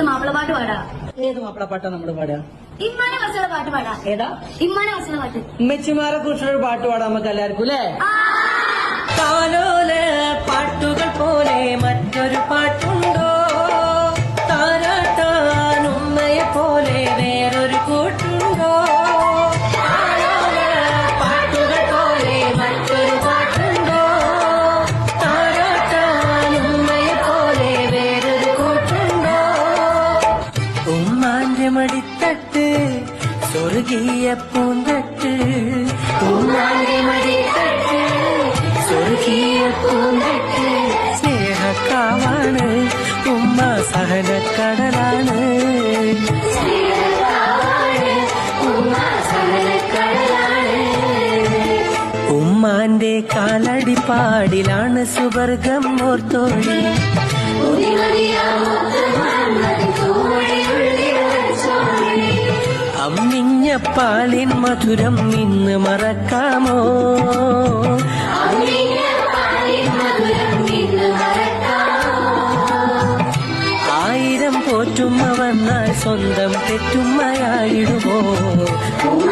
ഒന്ന് മാപ്പിളപ്പാട്ട് പാടാ ഏത് മാപ്പിളപ്പാട്ടാ നമ്മള് പാടുക ഇമ്മാനെ കുറിച്ചുള്ള പാട്ട് പാടാ ഏതാ ഇമ്മാനെ കുറിച്ചുള്ള പാട്ട് ഉമ്മച്ചിമാരെ കുറിച്ചുള്ള പാട്ട് പാടാം നമുക്ക് എല്ലാവർക്കും അല്ലേ താനോലേ காஞ்சமடி தட்டு சொருகிய பூந்தட்டு தட்டு சொருகிய பூந்தட்டு ஸ்நேக காவானு உம்மா சகன கடலானு காலடி ഉമ്മാന്റെ കാലടിപ്പാടിലാണ് സുവർഗം ഓർത്തോടി അമ്മിഞ്ഞപ്പാലിൻ മധുരം നിന്ന് മറക്കാമോ ആയിരം പോറ്റുമ്മ വന്നാൽ സ്വന്തം തെറ്റുമ്മയായിടുമോ